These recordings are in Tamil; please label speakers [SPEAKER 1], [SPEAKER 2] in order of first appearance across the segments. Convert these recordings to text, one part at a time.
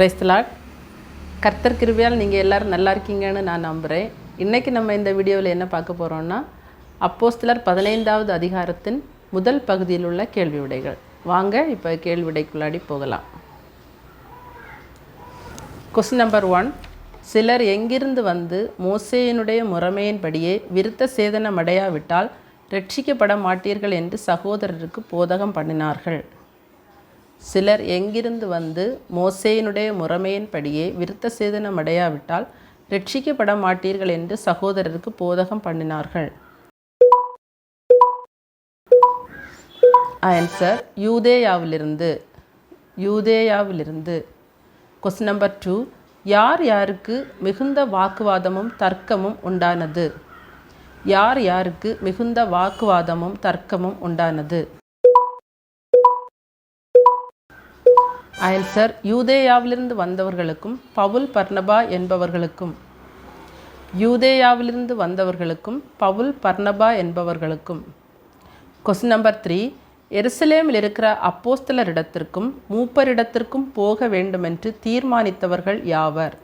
[SPEAKER 1] பிரைஸ்தலாட் கர்த்தர் கிருபியால் நீங்கள் எல்லோரும் நல்லா இருக்கீங்கன்னு நான் நம்புகிறேன் இன்றைக்கி நம்ம இந்த வீடியோவில் என்ன பார்க்க போகிறோம்னா அப்போஸ்தலர் பதினைந்தாவது அதிகாரத்தின் முதல் பகுதியில் உள்ள கேள்வி விடைகள். வாங்க இப்போ கேள்வி விடைக்குள்ளாடி போகலாம். கொஸ்டின் நம்பர் ஒன் சிலர் எங்கிருந்து வந்து மோசேயினுடைய முறைமையின்படியே விருத்த சேதனம் அடையாவிட்டால் ரட்சிக்கப்பட மாட்டீர்கள் என்று சகோதரருக்கு போதகம் பண்ணினார்கள். சிலர் எங்கிருந்து வந்து மோசேயினுடைய முறைமையின்படியே விருத்த சேதனம் அடையாவிட்டால் ரட்சிக்கப்பட மாட்டீர்கள் என்று சகோதரருக்கு போதகம் பண்ணினார்கள். ஆன்சர் யூதேயாவிலிருந்து. யூதேயாவிலிருந்து. கொஸ்டின் நம்பர் டூ யார் யாருக்கு மிகுந்த வாக்குவாதமும் தர்க்கமும் உண்டானது? யார் யாருக்கு மிகுந்த வாக்குவாதமும் தர்க்கமும் உண்டானது? ஆன்சர் யூதேயாவிலிருந்து வந்தவர்களுக்கும் பவுல் பர்னபா என்பவர்களுக்கும். யூதேயாவிலிருந்து வந்தவர்களுக்கும் பவுல் பர்னபா என்பவர்களுக்கும். கொஸ்டின் நம்பர் த்ரீ எருசலேமில் இருக்கிற அப்போஸ்தலரிடத்திற்கும் மூப்பரிடத்திற்கும் போக வேண்டுமென்று தீர்மானித்தவர்கள் யாவர்?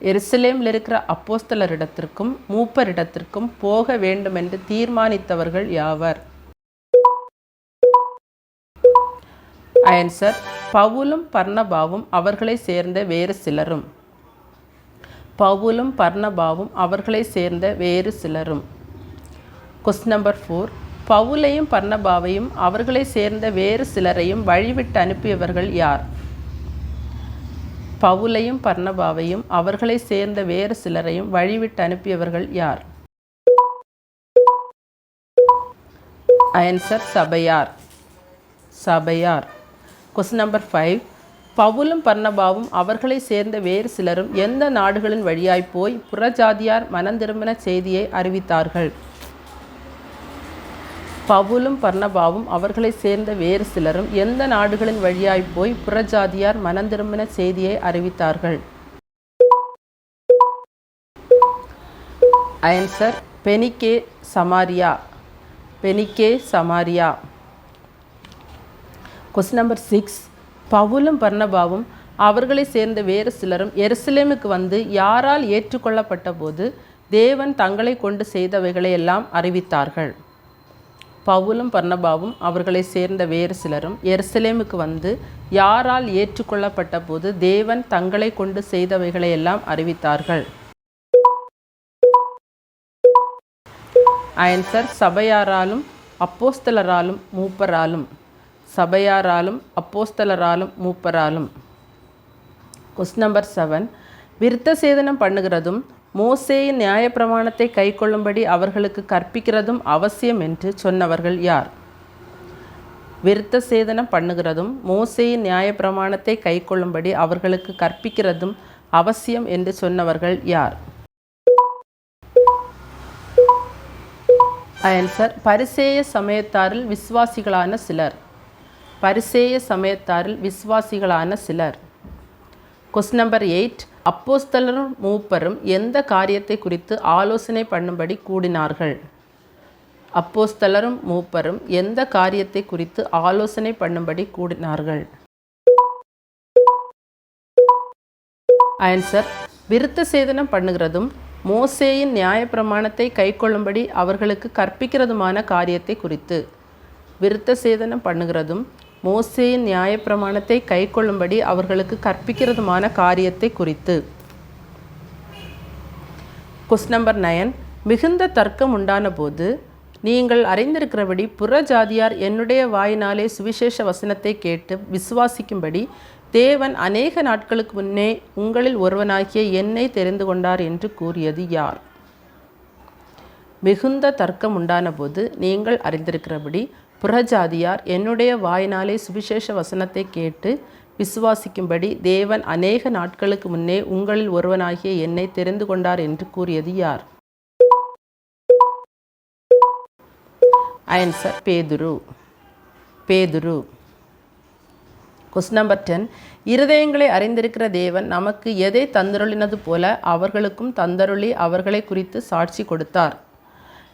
[SPEAKER 1] எருசலேமில் இருக்கிற அப்போஸ்தலரிடத்திற்கும் மூப்பரிடத்திற்கும் போக வேண்டுமென்று தீர்மானித்தவர்கள் யாவர்? ஆன்சர் பவுலும் பர்ணபாவும் அவர்களை சேர்ந்த வேறு சிலரும். பவுலும் பர்ணபாவும் அவர்களை சேர்ந்த வேறு சிலரும். கொஸ்டின் நம்பர் ஃபோர் பவுலையும் பர்ணபாவையும் அவர்களை சேர்ந்த வேறு சிலரையும் வழிவிட்டு அனுப்பியவர்கள் யார்? பவுலையும் பர்ணபாவையும் அவர்களை சேர்ந்த வேறு சிலரையும் வழிவிட்டு அனுப்பியவர்கள் யார்? ஆன்சர் சபையார். சபையார். கொஸ்டின் நம்பர் ஃபைவ் பவுலும் பர்ணபாவும் அவர்களை சேர்ந்த வேறு சிலரும் எந்த நாடுகளின் வழியாய் போய் புறஜாதியார் மனந்திரும்பின செய்தியை அறிவித்தார்கள்? பவுலும் பர்ணபாவும் அவர்களை சேர்ந்த வேறு சிலரும் எந்த நாடுகளின் வழியாய் போய் புறஜாதியார் மனந்திரும்பின செய்தியை அறிவித்தார்கள்? Answer Phoenicia Samaria. Phoenicia Samaria. Question number six பவுலும் பர்ணபாவும் அவர்களை சேர்ந்த வேறு சிலரும் எருசலேமுக்கு வந்து யாரால் ஏற்றுக்கொள்ளப்பட்ட போது தேவன் தங்களை கொண்டு செய்தவைகளை எல்லாம் அறிவித்தார்கள். பவுலும் பர்ணபாவும் அவர்களை சேர்ந்த வேறு சிலரும் எருசலேமுக்கு வந்து யாரால் ஏற்றுக்கொள்ளப்பட்ட போது தேவன் தங்களை கொண்டு செய்தவைகளை எல்லாம் அறிவித்தார்கள். ஆன்சர் சபையாராலும் அப்போஸ்தலராலும் மூப்பராலும். சபையாராலும் அப்போஸ்தலராலும் மூப்பராலும். கொஸ்டின் நம்பர் செவன் விருத்த சேதனம் பண்ணுகிறதும் மோசேயின் நியாயப்பிரமாணத்தை கைக்கொள்ளும்படி அவர்களுக்கு கற்பிக்கிறதும் அவசியம் என்று சொன்னவர்கள் யார்? விருத்த சேதனம் பண்ணுகிறதும் மோசேயின் நியாயப்பிரமாணத்தை கைக்கொள்ளும்படி அவர்களுக்கு கற்பிக்கிறதும் அவசியம் என்று சொன்னவர்கள் யார்? ஆன்சர் பரிசேய சமயத்தாரில் விசுவாசிகளான சிலர். பரிசேய சமயத்தாரில் விசுவாசிகளான சிலர். கொஸ்டின் நம்பர் எயிட் அப்போஸ்தலரும் மூப்பரும் எந்த காரியத்தை குறித்து ஆலோசனை பண்ணும்படி கூடினார்கள்? அப்போஸ்தலரும் மூப்பரும் எந்த காரியத்தை குறித்து ஆலோசனை பண்ணும்படி கூடினார்கள்? ஆன்சர் விருத்த சேதனம் பண்ணுகிறதும் மோசேயின் நியாயப்பிரமாணத்தை கைக்கொள்ளும்படி அவர்களுக்கு கற்பிக்கிறதுமான காரியத்தை குறித்து. விருத்த சேதனம் பண்ணுகிறதும் மோசேயின் நியாயப்பிரமாணத்தை கைக்கொள்ளும்படி அவர்களுக்கு கற்பிக்கிறதுமான காரியத்தை குறித்து. கொஸ்டின் நம்பர் நயன் மிகுந்த தர்க்கம் உண்டான போது நீங்கள் அறிந்திருக்கிறபடி புற ஜாதியார் என்னுடைய வாயினாலே சுவிசேஷ வசனத்தை கேட்டு விசுவாசிக்கும்படி தேவன் அநேக நாட்களுக்கு முன்னே உங்களில் ஒருவனாகிய என்னை தெரிந்து கொண்டார் என்று கூறியது யார்? மிகுந்த தர்க்கம் உண்டான போது நீங்கள் அறிந்திருக்கிறபடி புறஜாதியார் என்னுடைய வாயினாலே சுவிசேஷ வசனத்தை கேட்டு விசுவாசிக்கும்படி தேவன் அநேக நாட்களுக்கு முன்னே உங்களில் ஒருவனாகிய என்னை தெரிந்து கொண்டார் என்று கூறியது யார்? ஆன்சர் பேதுரு. பேதுரு. கொஸ்டின் நம்பர் டென் இருதயங்களை அறிந்திருக்கிற தேவன் நமக்கு எதை தந்தருளினது போல அவர்களுக்கும் தந்தருளி அவர்களை குறித்து சாட்சி கொடுத்தார்.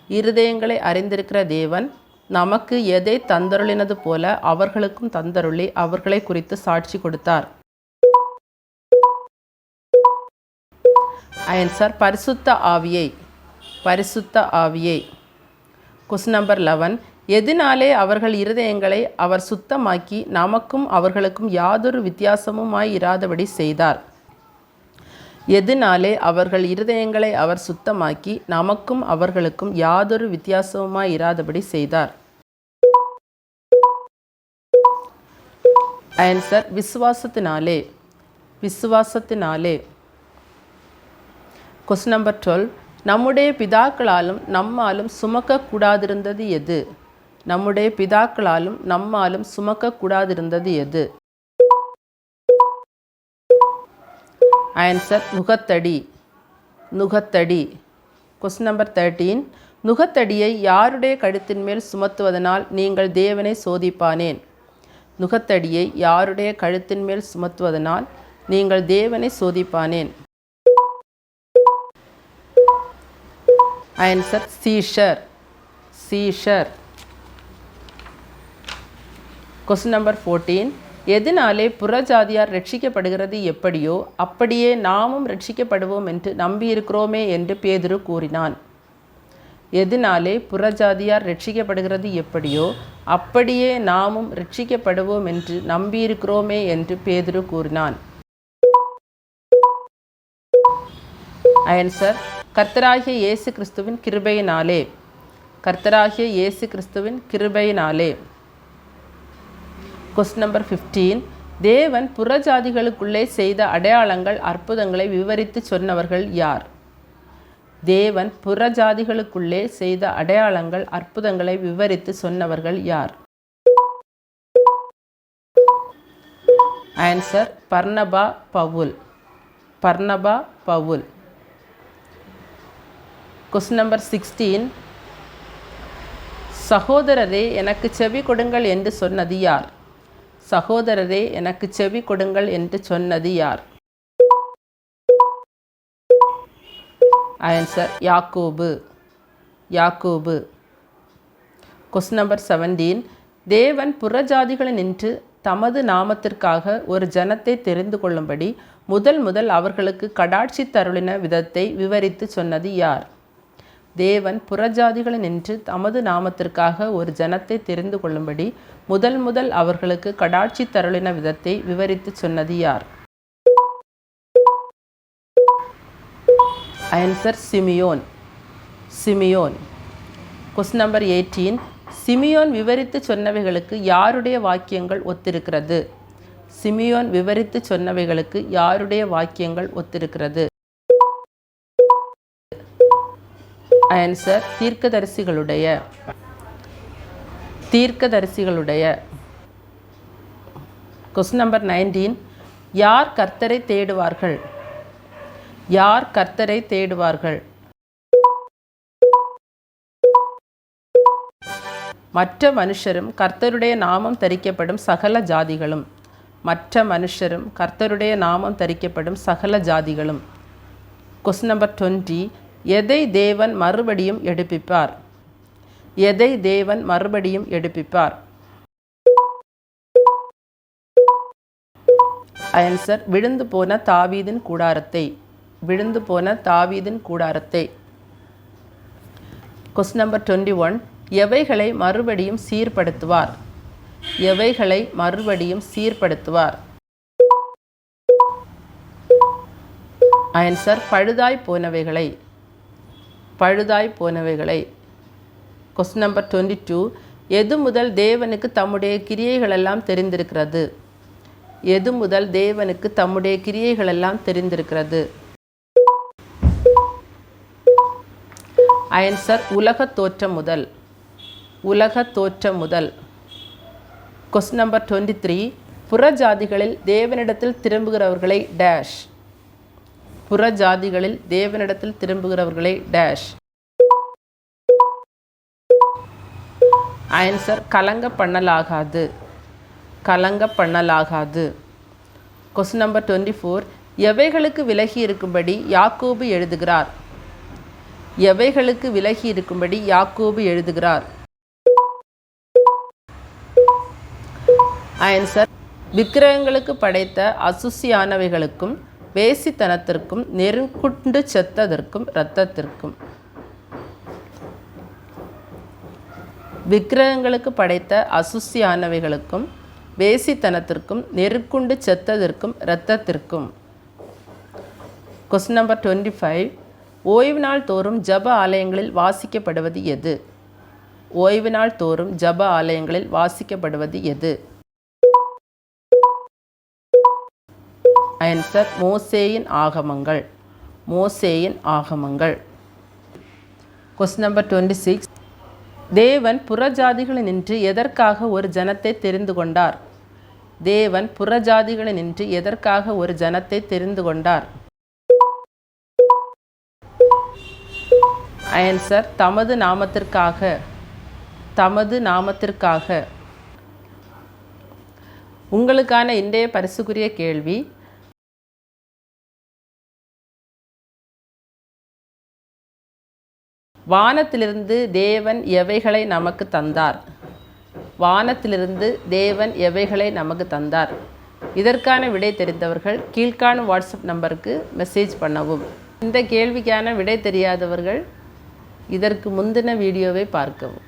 [SPEAKER 1] இருதயங்களை அறிந்திருக்கிற தேவன் நமக்கு எதை தந்தருளினது போல அவர்களுக்கும் தந்தருளி அவர்களை குறித்து சாட்சி கொடுத்தார். ஆன்சர் பரிசுத்த ஆவியை பரிசுத்த ஆவியை. கொஸ்டின் நம்பர் லெவன் எதினாலே அவர்கள் இருதயங்களை அவர் சுத்தமாக்கி நமக்கும் அவர்களுக்கும் யாதொரு வித்தியாசமுமாய் இராதபடி செய்தார்? எதினாலே அவர்கள் இருதயங்களை அவர் சுத்தமாக்கி நமக்கும் அவர்களுக்கும் யாதொரு வித்தியாசமுமாய் இராதபடி செய்தார். ஆன்சர் விசுவாசத்தினாலே. விசுவாசத்தினாலே. கொஸ்டின் நம்பர் டுவெல் நம்முடைய பிதாக்களாலும் நம்மாலும் சுமக்கக்கூடாதிருந்தது எது? நம்முடைய பிதாக்களாலும் நம்மாலும் சுமக்கக்கூடாதிருந்தது எது? ஆன்சர் நுகத்தடி. நுகத்தடி. கொஸ்டின் நம்பர் தேர்ட்டீன் நுகத்தடியை யாருடைய கழுத்தின் மேல் சுமத்துவதனால் நீங்கள் தேவனை சோதிப்பானேன்? நுகத்தடியை யாருடைய கழுத்தின் மேல் சுமத்துவதனால் நீங்கள் தேவனை சோதிப்பானேன்? ஆன்சர் சீஷர். சீஷர். கொஸ்டின் நம்பர் ஃபோர்டீன் எதனாலே புறஜாதியார் ரட்சிக்கப்படுகிறது எப்படியோ அப்படியே நாமும் ரட்சிக்கப்படுவோம் என்று நம்பியிருக்கிறோமே என்று பேதுரு கூறினான். எதனாலே புறஜாதியார் ரட்சிக்கப்படுகிறது எப்படியோ அப்படியே நாமும் ரட்சிக்கப்படுவோம் என்று நம்பியிருக்கிறோமே என்று பேதுரு கூறினான். ஆன்சர் கர்த்தராகிய இயேசு கிறிஸ்துவின் கிருபையினாலே கர்த்தராகிய இயேசு கிறிஸ்துவின் கிருபையினாலே. கொஸ்டின் நம்பர் ஃபிஃப்டீன் தேவன் புறஜாதிகளுக்குள்ளே செய்த அடையாளங்கள் அற்புதங்களை விவரித்து சொன்னவர்கள் யார்? தேவன் புறஜாதிகளுக்குள்ளே செய்த அடையாளங்கள் அற்புதங்களை விவரித்து சொன்னவர்கள் யார்? Answer Barnabas Paul. Barnabas Paul. Question number sixteen சகோதரரே எனக்கு செவி கொடுங்கள் என்று சொன்னது யார்? சகோதரரே எனக்கு செவி கொடுங்கள் என்று சொன்னது யார்? ஆன்சர் யாக்கோபு. யாக்கோபு. கொஸ்டின் நம்பர் செவன்டீன் தேவன் புறஜாதிகளை நின்று தமது நாமத்திற்காக ஒரு ஜனத்தை தெரிந்து கொள்ளும்படி முதல் முதல் அவர்களுக்கு கடாட்சி தருளின விதத்தை விவரித்து சொன்னது யார்? தேவன் புறஜாதிகளை நின்று தமது நாமத்திற்காக ஒரு ஜனத்தை தெரிந்து கொள்ளும்படி முதல் முதல் அவர்களுக்கு கடாட்சி தருளின விதத்தை விவரித்து சொன்னது யார்? Answer Simeon Simeon question number eighteen Simeon விவரித்து சொன்னவைகளுக்கு யாருடைய வாக்கியங்கள் ஒத்திருக்கிறது? சிமியோன் விவரித்து சொன்னவைகளுக்கு யாருடைய வாக்கியங்கள் ஒத்திருக்கிறது? ஆன்சர் தீர்க்கதரிசிகளுடைய. தீர்க்கதரிசிகளுடைய. கொஸ்டின் நம்பர் நைன்டீன் யார் கர்த்தரை தேடுவார்கள்? யார் கர்த்தரை தேடுவார்கள்? மற்ற மனுஷரும் கர்த்தருடைய நாமம் தரிக்கப்படும் சகல ஜாதிகளும். மற்ற மனுஷரும் கர்த்தருடைய நாமம் தரிக்கப்படும் சகல ஜாதிகளும். கொஸ்டின் நம்பர் டுவெண்ட்டி எதை தேவன் மறுபடியும் எடுப்பிப்பார்? எதை தேவன் மறுபடியும் எடுப்பிப்பார்? ஆன்சர் விழுந்து போன தாவீதின் கூடாரத்தை. விழுந்து போன தாவீதின் கூடாரத்தை. கொஸ்டின் நம்பர் டுவெண்ட்டி ஒன் எவைகளை மறுபடியும் சீர்படுத்துவார்? எவைகளை மறுபடியும் சீர்படுத்துவார்? ஆன்சர் பழுதாய் போனவைகளை. பழுதாய் போனவைகளை. கொஸ்டின் நம்பர் டுவெண்ட்டி டூ எது முதல் தேவனுக்கு தம்முடைய கிரியைகளெல்லாம் தெரிந்திருக்கிறது? எது முதல் தேவனுக்கு தம்முடைய கிரியைகளெல்லாம் தெரிந்திருக்கிறது? ஆன்சர் உலக தோற்றம் முதல். உலக தோற்றம் முதல். கொஸ்டின் நம்பர் டுவெண்ட்டி த்ரீ புறஜாதிகளில் தேவனிடத்தில் திரும்புகிறவர்களை டேஷ் புற ஜாதிகளில் தேவனிடத்தில் திரும்புகிறவர்களை டேஷ் ஆன்சர் கலங்க பண்ணலாகாது கலங்க பண்ணலாகாது கொஸ்டின் நம்பர் டுவெண்ட்டி ஃபோர் எவைகளுக்கு விலகி இருக்கும்படி யாக்கோபு எழுதுகிறார்? எவைகளுக்கு விலகி இருக்கும்படி யாக்கோபு எழுதுகிறார்? ஆன்சர் விக்கிரகங்களுக்கு படைத்த அசுசியானவைகளுக்கும் வேசித்தனத்திற்கும் நெருங்குண்டு செத்ததற்கும் இரத்தத்திற்கும். விக்கிரகங்களுக்கு படைத்த அசுசியானவைகளுக்கும் வேசித்தனத்திற்கும் நெருக்குண்டு செத்ததற்கும் இரத்தத்திற்கும். கொஸ்டின் நம்பர் டுவெண்ட்டி ஃபைவ் ஓய்வு நாள் தோறும் ஜப ஆலயங்களில் வாசிக்கப்படுவது எது? ஓய்வு நாள் தோறும் ஜப ஆலயங்களில் வாசிக்கப்படுவது எது? ஆன்சர் மோசேயின் ஆகமங்கள். மோசேயின் ஆகமங்கள். கொஸ்டின் நம்பர் டுவெண்ட்டி சிக்ஸ் தேவன் புறஜாதிகளை நின்று எதற்காக ஒரு ஜனத்தை தெரிந்து கொண்டார்? தேவன் புறஜாதிகளை நின்று எதற்காக ஒரு ஜனத்தை தெரிந்து கொண்டார்? ஆன்சர் தமது நாமத்திற்காக. தமது நாமத்திற்காக. உங்களுக்கான இன்றைய பரிசுக்குரிய கேள்வி வானத்திலிருந்து தேவன் எவைகளை நமக்கு தந்தார்? வானத்திலிருந்து தேவன் எவைகளை நமக்கு தந்தார்? இதற்கான விடை தெரிந்தவர்கள் கீழ்காணும் வாட்ஸ்அப் நம்பருக்கு மெசேஜ் பண்ணவும். இந்த கேள்விக்கான விடை தெரியாதவர்கள் இதற்கு முந்தின வீடியோவை பார்க்கவும்.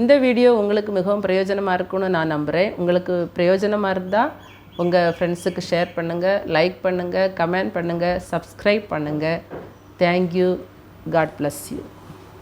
[SPEAKER 1] இந்த வீடியோ உங்களுக்கு மிகவும் பிரயோஜனமாக இருக்கும்னு நான் நம்புகிறேன் உங்களுக்கு பிரயோஜனமாக இருந்தால் உங்கள் ஃப்ரெண்ட்ஸுக்கு ஷேர் பண்ணுங்கள் லைக் பண்ணுங்கள் கமெண்ட் பண்ணுங்கள் சப்ஸ்கிரைப் பண்ணுங்கள் தேங்க்யூ காட் பிளஸ் யூ